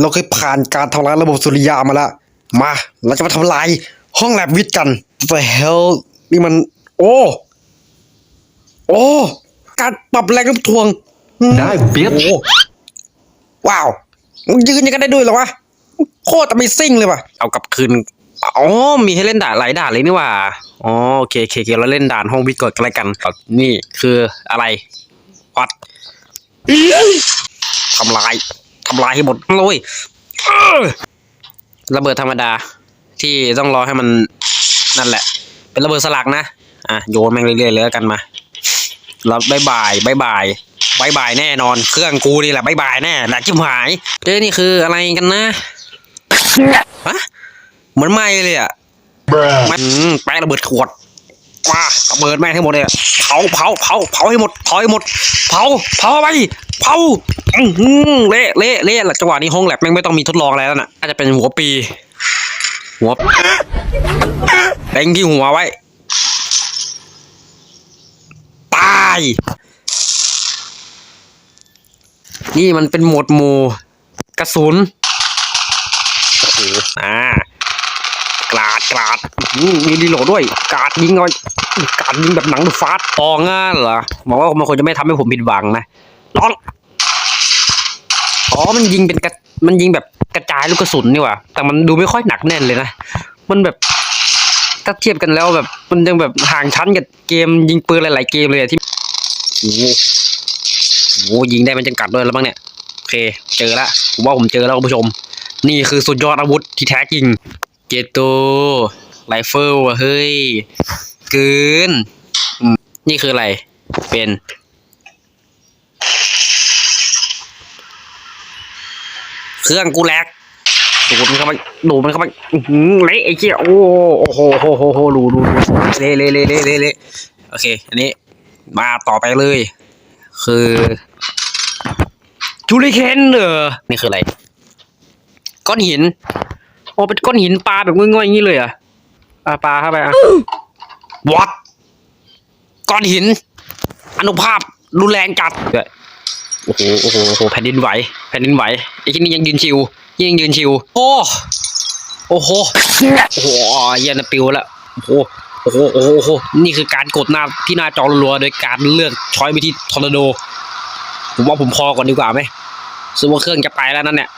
เราเคยผ่านการทำลายระบบสุริยามาแล้วมา เราจะมาทำลายห้องแลบวิทย์กัน The hell นี่มัน โอ้ โอ้ การปรับแรงโน้ำถ่วงอืมได้ bitch โอ้ว้าวมึงยืนอยังกันได้ด้วยเหรอวะ โคตรไม่ซิ่งเลยว่ะ เอากลับคืน อ๋อ มีให้เล่นด่านหลายด่านเลยนี่หว่า อ๋อโอเคโอเคโอเคเราเล่นด่านห้องวิทย์ก่อนกันแล้วกันเอานี่คืออะไรวัดทำลายทำลายให้หมดเลยเอ้อระเบิดธรรมดา ที่ต้องรอให้มันนั่นแหละ เป็นระเบิดสลักนะอะโยนแม่งเรื่อยๆเลยแล้วกันมาแล้วบายบายบายบายบายบายแน่นอน เครื่องกูนี่แหละบายบายแน่หนักจิ้มหายเอ้ยนี่คืออะไรกันนะฮะเหมือนไหม้เลยอะไม่อืมแป้งระเบิดขวด มาระเบิดแม่งให้หมดเลยอะเผาเผาเผาเผาให้หมดเผาให้หมด เผาเผาไปเผาอื้ออเละเละเละจังหวะนี้ห้องแลบแม่งไม่ต้องมีทดลองอะไรแล้วน่ะอาจจะเป็นหัวปี หัวเล็งที่หัวไว้ตายนี่มันเป็นหมดหมู่กระสุนโอ้โหอ่า กราดกราดอื้อมีรีโหลดด้วยกราดยิงเอากราดยิงแบบหนังดูฟาสต์ออง่าเหรอบอกว่ามันคงจะไม่ทำให้ผมผิดหวังนะร้อนอ๋อมันยิงเป็นกระมันยิงแบบกระจายลูกกระสุนนี่หว่าแต่มันดูไม่ค่อยหนักแน่นเลยนะมันแบบถ้าเทียบกันแล้วแบบ มันยังแบบห่างชั้นกับเกมยิงปืนหลาย ๆ เกมเลยอะที่โอ้โหโอ้โหยิงได้มันจังกัดด้วยแล้วบ้างเนี่ยโอเค เจอละผมว่าผมเจอแล้วคุณผู้ชม นี่คือสุดยอดอาวุธที่แท้จริง เจโตไรเฟิลเฮ้ยเกินนี่คืออะไร เป็น เครื่องกูแลกดูมันเข้าไปดูมันเข้าไปหือเละไอ้เจี๊ยโอ้โหโหโหโหดูดูดูเละเละเละเละเละเละโอเค อันนี้ มาต่อไปเลย คือจูริเคนเหรอนี่คืออะไร ก้อนหิน โอ้เป็นก้อนหินปลาแบบง่อยๆอย่างนี้เลยเหรอะอะปลาเข้าไปอะวัดก้อนหิน อนุภาพรุนแรงจัดโอ้โหโอ้โหโอ้โหแผ่นดินไหว แผ่นดินไหวไอ้ที่นี่ยังยืนชิวยังยืนชิว โอ้โอ้โหโอ้โหเหี้ยันปิวแล้วโอ้โหโอ้โหโอ้โหโอ้โหนี่คือการกดหน้าที่หน้าจอรัวๆโดยการเลือกช้อยไปที่ทอร์นาโด ผมว่าผมพอก่อนดีกว่าไหมซึ่งว่าเครื่องจะไปแล้วนั่นเนี่ย